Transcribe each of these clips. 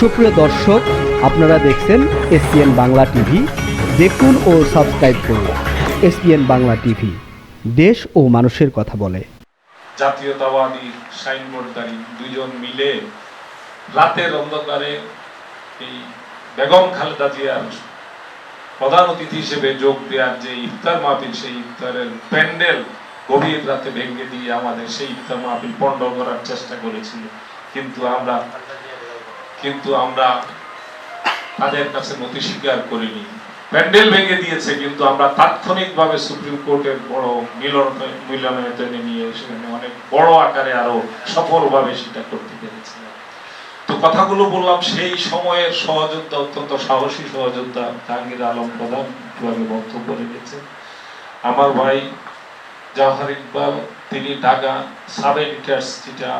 সুপ্রিয় দর্শক, আপনারা দেখছেন এসপিএন বাংলা টিভি। দেখুন ও সাবস্ক্রাইব করুন এসপিএন বাংলা টিভি। দেশ ও মানুষের কথা বলে। জাতীয়তাবাদী সাইনবোর্ডদারি দুজন মিলে রাতের অন্ধকারে এই বেগম খালেদা জিয়ার প্রধান অতিথি হিসেবে যোগ দেওয়ার যে ইফতার মাহফিল, সেই ইফতারের প্যান্ডেল গভীর রাতে ভেঙে দিয়ে আমাদের সেই ইফতার মাহফিল পণ্ড করার চেষ্টা করেছিল। কিন্তু আমরা কিন্তু আমরা তাদের কাছে নথি স্বীকার করিনি। প্যান্ডেল ভেঙে দিয়েছে, কিন্তু আমরা তাৎক্ষণিকভাবে সুপ্রিম কোর্টের বড় মিলন মিলনায়তনে নিয়ে সেখানে অনেক বড় আকারে আরও সফলভাবে সেটা করতে পেরেছিলাম। তো কথাগুলো বললাম, সেই সময়ের সহযোদ্ধা, অত্যন্ত সাহসী সহযোদ্ধা জাহাঙ্গীর আলম প্রধান কীভাবে বক্তব্য রেখেছেন। আমার ভাই জওহার ইকবাল, তিনি ঢাকা সাব এডিটার্স যেটা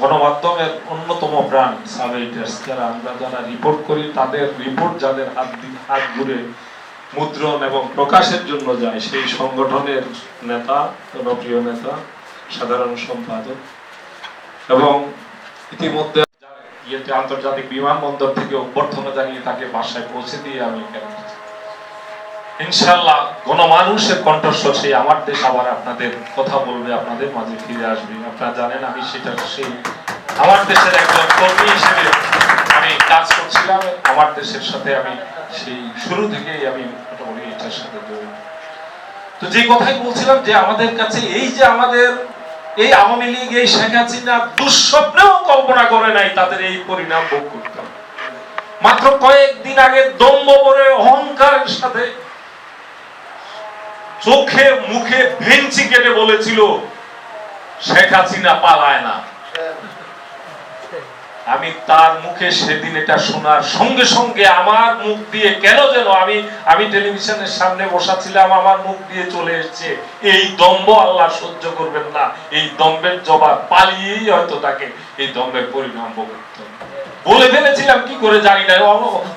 গণমাধ্যমের অন্যতম প্রাণ সাব এডিটার্স যারা আমরা যারা রিপোর্ট করি, তাদের রিপোর্ট যাদের হাত হাত ঘুরে মুদ্রণ এবং প্রকাশের জন্য যায়, সেই সংগঠনের নেতা, জনপ্রিয় নেতা, সাধারণ সম্পাদক এবং ইতিমধ্যে আন্তর্জাতিক বিমানবন্দর থেকে অভ্যর্থনা জানিয়ে তাকে বাসায় পৌঁছে দিয়ে আমি এখানে। ইনশাল্লাহ গণমানুষের কণ্ঠস্বর সেই আমার দেশ আবার আপনাদের কথা বলবে, আপনাদের মাঝে ফিরে আসবে আপনারা জানেন আমি সেটা সেই আমার দেশের একজন কর্মী হিসেবে আমি কাজ করছিলাম, আমার দেশের সাথে আমি সেই শুরু থেকেই আমি মোটামুটি এটার সাথে জড়িত তো যে কথাই বলছিলাম যে আমাদের কাছে এই যে আমাদের এই আওয়ামী লীগ, এই শেখ হাসিনা দুঃস্বপ্নেও কল্পনা করে নাই তাদের এই পরিণাম ভোগ করতে। মাত্র কয়েকদিন আগে দম্ভ করে অহংকারের সাথে চোখে, মুখে ভেঞ্চি কেটে বলেছিল, শেখ হাসিনা পালায় না। আমি তার মুখে সেদিন এটা শোনার সঙ্গে সঙ্গে আমার মুখ দিয়ে কেন যেন আমি আমি টেলিভিশনের সামনে বসা ছিলাম আমার মুখ দিয়ে চলে এসেছে, এই দম্ভ আল্লাহ সহ্য করবেন না। এই দম্ভের জবাব পালিয়েই হয়তো তাকে এই দম্ভের পরিণাম ভোগ বলে ফেলেছিলাম, কি করে জানি না,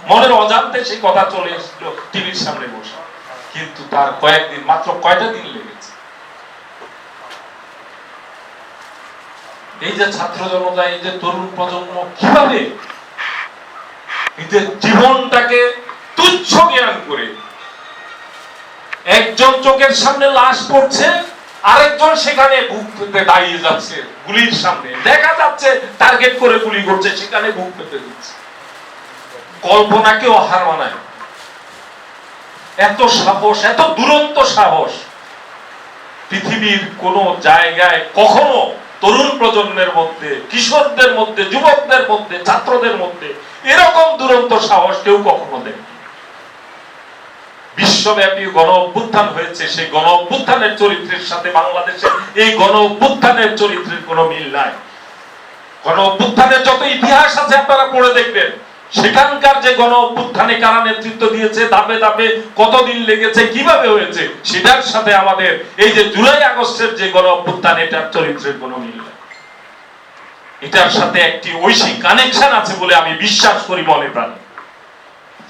মনের অজান্তে সেই কথা চলে এসেছিল, টিভির সামনে বসে। কিন্তু তার কয়েকদিন, মাত্র কয়টা দিন লেগেছে? এই যে ছাত্র জনতা এই যে তরুণ প্রজন্ম, কীভাবে নিজের জীবনটাকে তুচ্ছ জ্ঞান করে একজন চোখের সামনে লাশ পড়ছে, আরেকজন সেখানে বুক পেতে দাঁড়িয়ে যাচ্ছে, গুলির সামনে। দেখা যাচ্ছে, টার্গেট করে গুলি করছে, সেখানে বুক পেতে দিচ্ছে। কল্পনাকেও হার মানায়। এত সাহস, এত দুরন্ত সাহস পৃথিবীর কোন জায়গায় কখনো তরুণ প্রজন্মের মধ্যে, কিশোরদের মধ্যে, যুবকদের মধ্যে, ছাত্রদের মধ্যে এরকম দুরন্ত সাহস কেউ কখনো দেখেনি বিশ্বব্যাপী গণ অভ্যুত্থান হয়েছে, সেই গণ অভ্যুত্থানের চরিত্রের সাথে বাংলাদেশের এই গণ অভ্যুত্থানের চরিত্রের কোনো মিল নাই। গণ অভ্যুত্থানের যত ইতিহাস আছে আপনারা পড়ে দেখবেন। সেখানকার যে গণ অভ্যুত্থানে কারা নেতৃত্ব দিয়েছে ধাপে ধাপে কতদিন লেগেছে কীভাবে হয়েছে সেটার সাথে আমাদের এই যে জুলাই আগস্টের যে গণ অভ্যুত্থান এটার চরিত্রের কোনো মিল নাই। এটার সাথে একটি ঐশী কানেকশন আছে বলে আমি বিশ্বাস করি মনে প্রাণে।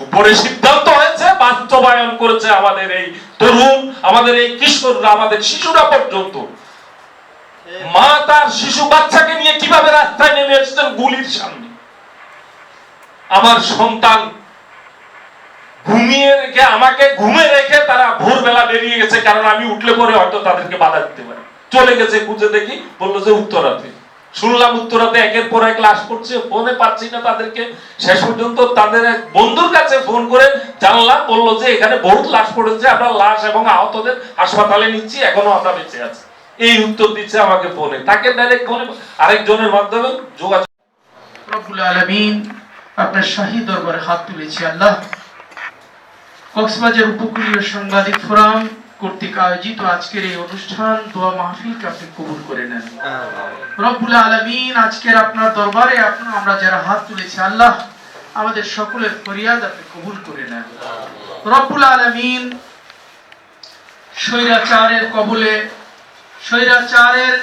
উপরে সিদ্ধান্ত হয়েছে বাস্তবায়ন করেছে আমাদের এই তরুণ আমাদের এই কিশোররা আমাদের শিশুরা পর্যন্ত। মা তার শিশু বাচ্চাকে নিয়ে কীভাবে রাস্তায় নেমে এসেছেন গুলির সামনে। আমার সন্তান ঘুমিয়ে রেখে, আমাকে ঘুমে রেখে তারা ভোরবেলা বেরিয়ে গেছে, কারণ আমি উঠলে পরে হয়তো তাদেরকে বাধা দিতে পারি। চলে গেছে খুঁজে দেখি, বলল যে উত্তরাতে। শুনলাম উত্তরাতে একের পর এক লাশ করছে ফোনে পাচ্ছি না তাদেরকে। শেষ পর্যন্ত তাদের এক বন্ধুর কাছে ফোন করে জানলাম, বলল যে এখানে বহুত লাশ পড়েছে, আমরা লাশ এবং আহতদের হাসপাতালে নিচ্ছি, এখনও আমরা বেঁচে আছি। এই উত্তর দিচ্ছে আমাকে ফোনে। তাকে ডাইরেক্ট ফোনে আরেকজনের মাধ্যমে যোগাযোগ রব্বুল আলমিন আপনার শাহী দরবারে হাত তুলেছি আল্লাহ। কক্সবাজার উপকূলীয় সাংবাদিক ফোরাম কর্তৃক আয়োজিত আজকের এই অনুষ্ঠান দোয়া মাহফিলকে আপনি কবুল করে নেন। রব্বুল আলমিন, আজকের আপনার দরবারে আপনার, আমরা যারা হাত তুলেছি আল্লাহ, আমাদের সকলের ফরিয়াদ আপনি কবুল করে নেন। রব্বুল আলমিন, স্বৈরাচারের কবলে, স্বৈরাচারের